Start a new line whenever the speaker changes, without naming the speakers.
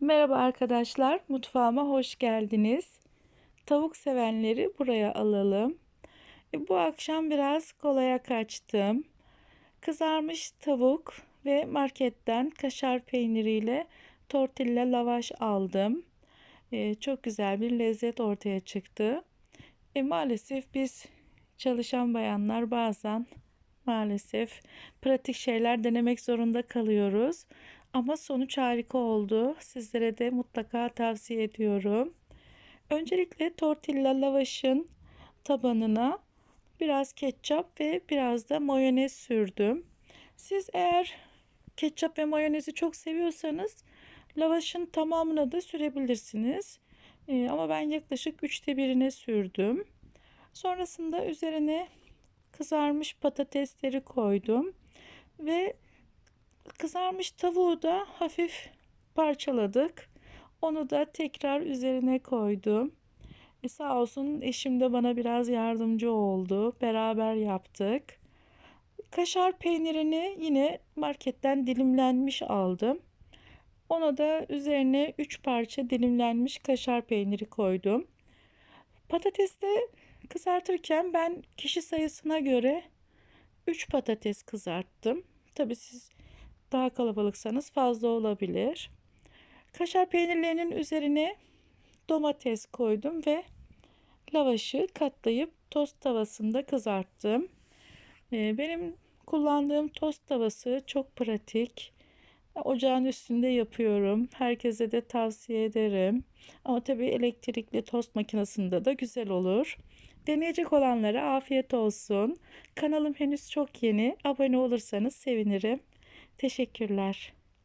Merhaba arkadaşlar, mutfağıma hoş geldiniz. Tavuk sevenleri buraya alalım. E, bu akşam biraz kolaya kaçtım. Kızarmış tavuk ve marketten kaşar peyniriyle tortilla lavaş aldım. E, çok güzel bir lezzet ortaya çıktı. E, maalesef biz çalışan bayanlar bazen maalesef pratik şeyler denemek zorunda kalıyoruz. Ama sonuç harika oldu. Sizlere de mutlaka tavsiye ediyorum. Öncelikle tortilla lavaşın tabanına biraz ketçap ve biraz da mayonez sürdüm. Siz eğer ketçap ve mayonezi çok seviyorsanız lavaşın tamamına da sürebilirsiniz. Ee, ama ben yaklaşık üçte birine sürdüm. Sonrasında üzerine kızarmış patatesleri koydum ve kızarmış tavuğu da hafif parçaladık. Onu da tekrar üzerine koydum. E sağ olsun eşim de bana biraz yardımcı oldu. Beraber yaptık. Kaşar peynirini yine marketten dilimlenmiş aldım. Ona da üzerine 3 parça dilimlenmiş kaşar peyniri koydum. Patatesi kızartırken ben kişi sayısına göre 3 patates kızarttım. Tabi siz daha kalabalıksanız fazla olabilir. Kaşar peynirlerinin üzerine domates koydum ve lavaşı katlayıp tost tavasında kızarttım. Ee, benim kullandığım tost tavası çok pratik. Ocağın üstünde yapıyorum. Herkese de tavsiye ederim. Ama tabii elektrikli tost makinesinde de güzel olur. Deneyecek olanlara afiyet olsun. Kanalım henüz çok yeni. Abone olursanız sevinirim. Teşekkürler.